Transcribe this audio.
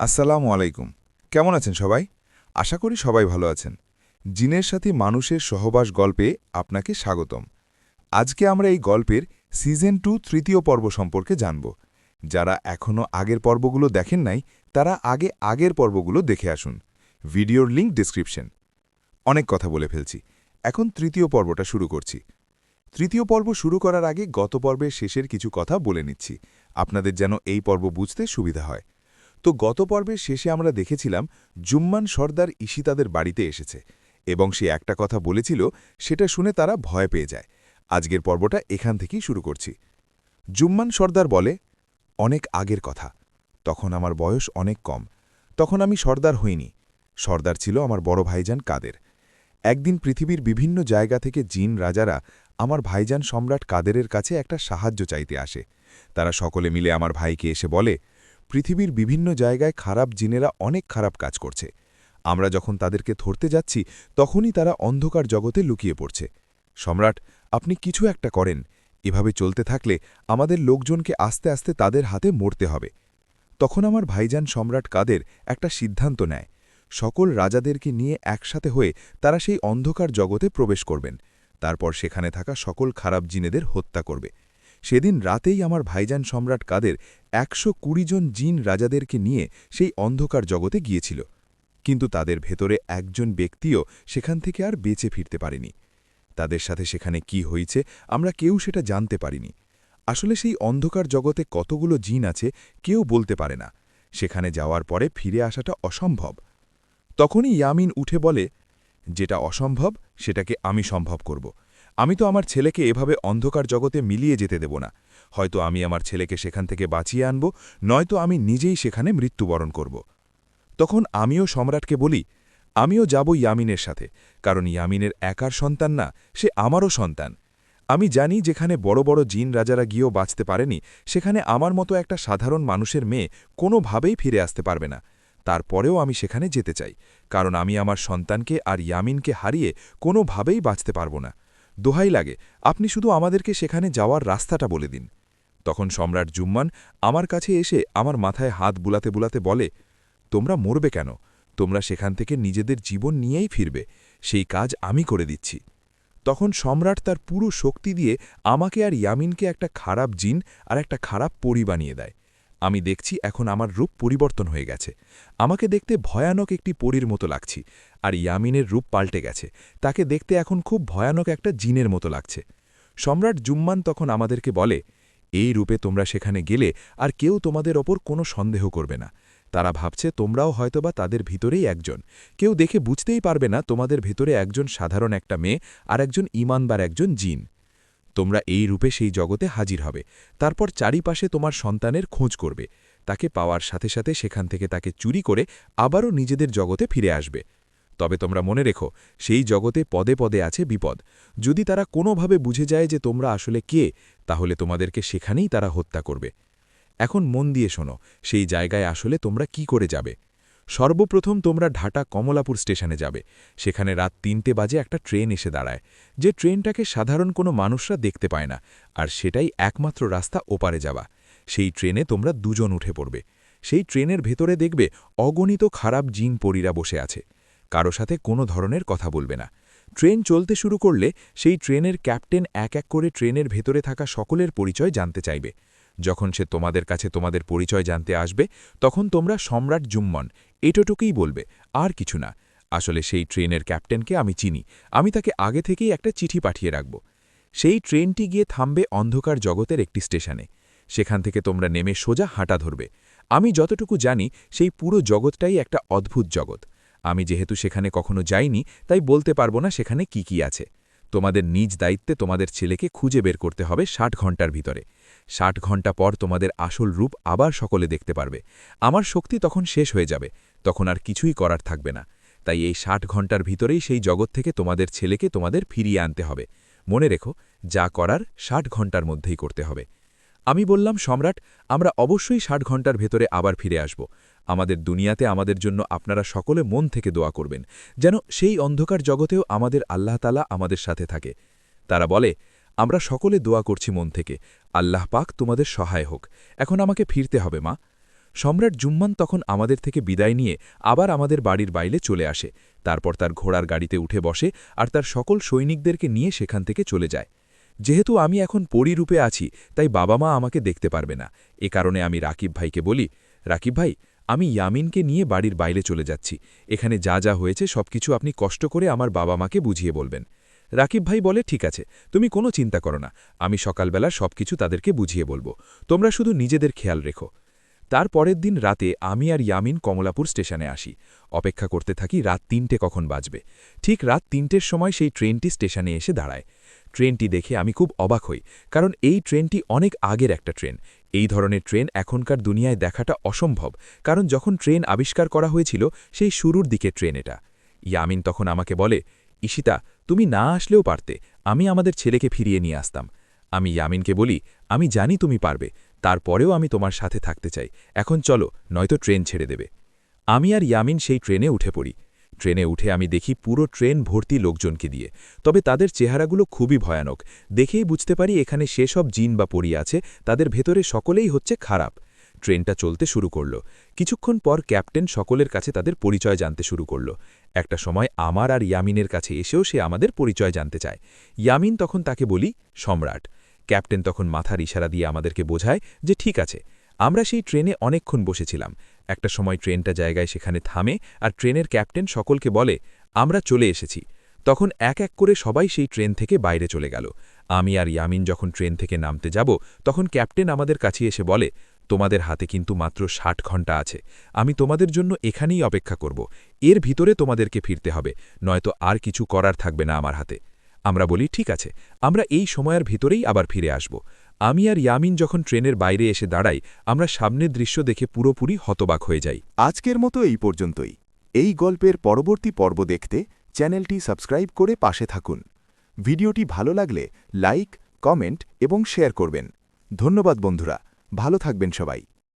আসসালামু আলাইকুম। কেমন আছেন সবাই? আশা করি সবাই ভালো আছেন। জিনের সাথে মানুষের সহবাস গল্পে আপনাকে স্বাগতম। আজকে আমরা এই গল্পের সিজন টু তৃতীয় পর্ব সম্পর্কে জানব। যারা এখনও আগের পর্বগুলো দেখেন নাই, তারা আগে আগের পর্বগুলো দেখে আসুন। ভিডিওর লিঙ্ক ডিসক্রিপশন। অনেক কথা বলে ফেলছি। এখন তৃতীয় পর্বটা শুরু করছি। তৃতীয় পর্ব শুরু করার আগে গত পর্বের শেষের কিছু কথা বলে নিচ্ছি। আপনাদের যেন এই পর্ব বুঝতে সুবিধা হয়। তো গত পর্বের শেষে আমরা দেখেছিলাম জুম্মান সর্দার ইশিতাদের বাড়িতে এসেছে এবং সে একটা কথা বলেছিল, সেটা শুনে তারা ভয় পেয়ে যায়। আজকের পর্বটা এখান থেকেই শুরু করছি। জুম্মান সর্দার বলে, অনেক আগের কথা। তখন আমার বয়স অনেক কম। তখন আমি সর্দার হইনি। সর্দার ছিল আমার বড় ভাইজান কাদের। একদিন পৃথিবীর বিভিন্ন জায়গা থেকে জিন রাজারা আমার ভাইজান সম্রাট কাদেরের কাছে একটা সাহায্য চাইতে আসে। তারা সকলে মিলে আমার ভাইকে এসে বলে পৃথিবীর বিভিন্ন জায়গায় খারাপ জিনেরা অনেক খারাপ কাজ করছে। আমরা যখন তাদেরকে ধরতে যাচ্ছি, তখনই তারা অন্ধকার জগতে লুকিয়ে পড়ছে। সম্রাট, আপনি কিছু একটা করেন। এভাবে চলতে থাকলে আমাদের লোকজনকে আস্তে আস্তে তাদের হাতে মরতে হবে। তখন আমার ভাইজান সম্রাট কাদের একটা সিদ্ধান্ত নেয়। সকল রাজাদেরকে নিয়ে একসাথে হয়ে তারা সেই অন্ধকার জগতে প্রবেশ করবেন। তারপর সেখানে থাকা সকল খারাপ জিনেদের হত্যা করবে। সেদিন রাতেই আমার ভাইজান সম্রাট কাদের একশো কুড়ি জন জিন রাজাদেরকে নিয়ে সেই অন্ধকার জগতে গিয়েছিল। কিন্তু তাদের ভেতরে একজন ব্যক্তিও সেখান থেকে আর বেঁচে ফিরতে পারেনি। তাদের সাথে সেখানে কি হয়েছে আমরা কেউ সেটা জানতে পারিনি। আসলে সেই অন্ধকার জগতে কতগুলো জিন আছে কেউ বলতে পারে না। সেখানে যাওয়ার পরে ফিরে আসাটা অসম্ভব। তখনই ইয়ামিন উঠে বলে, যেটা অসম্ভব, সেটাকে আমি সম্ভব করব। আমি তো আমার ছেলেকে এভাবে অন্ধকার জগতে মিলিয়ে যেতে দেব না। হয়তো আমি আমার ছেলেকে সেখান থেকে বাঁচিয়ে আনব, নয়তো আমি নিজেই সেখানে মৃত্যুবরণ করব। তখন আমিও সম্রাটকে বলি, আমিও যাব ইয়ামিনের সাথে, কারণ ইয়ামিনের একার সন্তান না, সে আমারও সন্তান। আমি জানি যেখানে বড় বড় জিন রাজারা গিয়েও বাঁচতে পারেনি, সেখানে আমার মতো একটা সাধারণ মানুষের মেয়ে কোনোভাবেই ফিরে আসতে পারবে না। তারপরেও আমি সেখানে যেতে চাই, কারণ আমি আমার সন্তানকে আর ইয়ামিনকে হারিয়ে কোনোভাবেই বাঁচতে পারব না। দোহাই লাগে, আপনি শুধু আমাদেরকে সেখানে যাওয়ার রাস্তাটা বলে দিন। তখন সম্রাট জুম্মান আমার কাছে এসে আমার মাথায় হাত বুলাতে বুলাতে বলে, তোমরা মরবে কেন? তোমরা সেখান থেকে নিজেদের জীবন নিয়েই ফিরবে। সেই কাজ আমি করে দিচ্ছি। তখন সম্রাট তার পুরো শক্তি দিয়ে আমাকে আর ইয়ামিনকে একটা খারাপ জিন আর একটা খারাপ পরি বানিয়ে দেয়। আমি দেখছি এখন আমার রূপ পরিবর্তন হয়ে গেছে। আমাকে দেখতে ভয়ানক একটি পরীর মতো লাগছি, আর ইয়ামিনের রূপ পাল্টে গেছে। তাকে দেখতে এখন খুব ভয়ানক একটা জিনের মতো লাগছে। সম্রাট জুম্মান তখন আমাদেরকে বলে, এই রূপে তোমরা সেখানে গেলে আর কেউ তোমাদের ওপর কোনো সন্দেহ করবে না। তারা ভাবছে তোমরাও হয়তোবা তাদের ভিতরেই একজন। কেউ দেখে বুঝতেই পারবে না তোমাদের ভেতরে একজন সাধারণ একটা মেয়ে আর একজন ইমানবার একজন জিন। তোমরা এই রূপে সেই জগতে হাজির হবে। তারপর চারিপাশে তোমার সন্তানের খোঁজ করবে। তাকে পাওয়ার সাথে সাথে সেখান থেকে তাকে চুরি করে আবারও নিজেদের জগতে ফিরে আসবে। তবে তোমরা মনে রেখো, সেই জগতে পদে পদে আছে বিপদ। যদি তারা কোনোভাবে বুঝে যায় যে তোমরা আসলে কে, তাহলে তোমাদেরকে সেখানেই তারা হত্যা করবে। এখন মন দিয়ে শোনো, সেই জায়গায় আসলে তোমরা কি করে যাবে? সর্বপ্রথম তোমরা ঢাটা কমলাপুর স্টেশনে যাবে। সেখানে রাত তিনটে বাজে একটা ট্রেন এসে দাঁড়ায়। যে ট্রেনটাকে সাধারণ কোনো মানুষরা দেখতে পায় না, আর সেটাই একমাত্র রাস্তা ওপারে যাওয়া। সেই ট্রেনে তোমরা দুজন উঠে পড়বে। সেই ট্রেনের ভেতরে দেখবে অগণিত খারাপ জিন পরীরা বসে আছে। কারও সাথে কোনো ধরনের কথা বলবে না। ট্রেন চলতে শুরু করলে সেই ট্রেনের ক্যাপ্টেন এক এক করে ট্রেনের ভেতরে থাকা সকলের পরিচয় জানতে চাইবে। যখন সে তোমাদের কাছে তোমাদের পরিচয় জানতে আসবে, তখন তোমরা সম্রাট জুম্মন এটোটুকুই বলবে, আর কিছু না। আসলে সেই ট্রেনের ক্যাপ্টেনকে আমি চিনি। আমি তাকে আগে থেকেই একটা চিঠি পাঠিয়ে রাখব। সেই ট্রেনটি গিয়ে থামবে অন্ধকার জগতের একটি স্টেশনে। সেখান থেকে তোমরা নেমে সোজা হাঁটা ধরবে। আমি যতটুকু জানি, সেই পুরো জগৎটাই একটা অদ্ভুত জগৎ। আমি যেহেতু সেখানে কখনো যাইনি, তাই বলতে পারব না সেখানে কি কি আছে। তোমাদের নিজ দায়িত্বে তোমাদের ছেলেকে খুঁজে বের করতে হবে ষাট ঘণ্টার ভিতরে। ষাট ঘণ্টা পর তোমাদের আসল রূপ আবার সকলে দেখতে পারবে। আমার শক্তি তখন শেষ হয়ে যাবে, তখন আর কিছুই করার থাকবে না। তাই এই ষাট ঘণ্টার ভিতরেই সেই জগৎ থেকে তোমাদের ছেলেকে তোমাদের ফিরিয়ে আনতে হবে। মনে রেখো, যা করার ষাট ঘণ্টার মধ্যেই করতে হবে। আমি বললাম, সম্রাট, আমরা অবশ্যই ষাট ঘণ্টার ভেতরে আবার ফিরে আসব। আমাদের দুনিয়াতে আমাদের জন্য আপনারা সকলে মন থেকে দোয়া করবেন, যেন সেই অন্ধকার জগতেও আমাদের আল্লাহ তালা আমাদের সাথে থাকে। তারা বলে, আমরা সকলে দোয়া করছি মন থেকে, আল্লাহ পাক তোমাদের সহায় হোক। এখন আমাকে ফিরতে হবে, মা। সম্রাট জুম্মান তখন আমাদের থেকে বিদায় নিয়ে আবার আমাদের বাড়ির বাইরে চলে আসে। তারপর তার ঘোড়ার গাড়িতে উঠে বসে আর তার সকল সৈনিকদেরকে নিয়ে সেখান থেকে চলে যায়। যেহেতু আমি এখন পরিরূপে আছি, তাই বাবা মা আমাকে দেখতে পারবে না। এ কারণে আমি রাকিব ভাইকে বলি, রাকিব ভাই আমি ইয়ামিনকে নিয়ে বাড়ির বাইরে চলে যাচ্ছি। এখানে যা যা হয়েছে সবকিছু আপনি কষ্ট করে আমার বাবা মাকে বুঝিয়ে বলবেন। রাকিব ভাই বলে, ঠিক আছে, তুমি কোনো চিন্তা করো না। আমি সকালবেলা সবকিছু তাদেরকে বুঝিয়ে বলব। তোমরা শুধু নিজেদের খেয়াল রেখো। তার পরের দিন রাতে আমি আর ইয়ামিন কমলাপুর স্টেশনে আসি। অপেক্ষা করতে থাকি রাত তিনটে কখন বাজবে। ঠিক রাত তিনটের সময় সেই ট্রেনটি স্টেশনে এসে দাঁড়ায়। ট্রেনটি দেখে আমি খুব অবাক হই, কারণ এই ট্রেনটি অনেক আগের একটা ট্রেন। এই ধরনের ট্রেন এখনকার দুনিয়ায় দেখাটা অসম্ভব, কারণ যখন ট্রেন আবিষ্কার করা হয়েছিল, সেই শুরুর দিকে ট্রেন এটা। ইয়ামিন তখন আমাকে বলে, ঈশিতা, তুমি না আসলেও পারতে, আমি আমাদের ছেলেকে ফিরিয়ে নিয়ে আসতাম। আমি ইয়ামিনকে বলি, আমি জানি তুমি পারবে, তারপরেও আমি তোমার সাথে থাকতে চাই, এখন চলো, নয়তো ট্রেন ছেড়ে দেবে। আমি আর ইয়ামিন সেই ট্রেনে উঠে পড়ি। ট্রেনে উঠে আমি দেখি পুরো ট্রেন ভর্তি লোকজনকে দিয়ে। তবে তাদের চেহারাগুলো খুবই ভয়ানক। দেখেই বুঝতে পারি এখানে সেসব জিন বা পড়ি আছে, তাদের ভেতরে সকলেই হচ্ছে খারাপ। ট্রেনটা চলতে শুরু করল। কিছুক্ষণ পর ক্যাপ্টেন সকলের কাছে তাদের পরিচয় জানতে শুরু করল। একটা সময় আমার আর ইয়ামিনের কাছে এসেও সে আমাদের পরিচয় জানতে চায়। ইয়ামিন তখন তাকে বলি, সম্রাট। ক্যাপ্টেন তখন মাথার ইশারা দিয়ে আমাদেরকে বোঝায় যে, ঠিক আছে, আমরা সেই ট্রেনে অনেকক্ষণ বসেছিলাম। একটা সময় ট্রেনটা জায়গায় সেখানে থামে আর ট্রেনের ক্যাপ্টেন সকলকে বলে, আমরা চলে এসেছি। তখন এক এক করে সবাই সেই ট্রেন থেকে বাইরে চলে গেল। আমি আর ইয়ামিন যখন ট্রেন থেকে নামতে যাব, তখন ক্যাপ্টেন আমাদের কাছে এসে বলে, তোমাদের হাতে কিন্তু মাত্র ষাট ঘণ্টা আছে। আমি তোমাদের জন্য এখানেই অপেক্ষা করব। এর ভিতরে তোমাদেরকে ফিরতে হবে, নয়তো আর কিছু করার থাকবে না আমার হাতে। আমরা বলি, ঠিক আছে, আমরা এই সময়ের ভিতরেই আবার ফিরে আসব। আমি আর ইয়ামিন যখন ট্রেনের বাইরে এসে দাঁড়াই, আমরা সামনের দৃশ্য দেখে পুরোপুরি হতবাক হয়ে যাই। আজকের মতো এই পর্যন্তই। এই গল্পের পরবর্তী পর্ব দেখতে চ্যানেলটি সাবস্ক্রাইব করে পাশে থাকুন। ভিডিওটি ভালো লাগলে লাইক, কমেন্ট এবং শেয়ার করবেন। ধন্যবাদ বন্ধুরা। ভালো থাকবেন সবাই।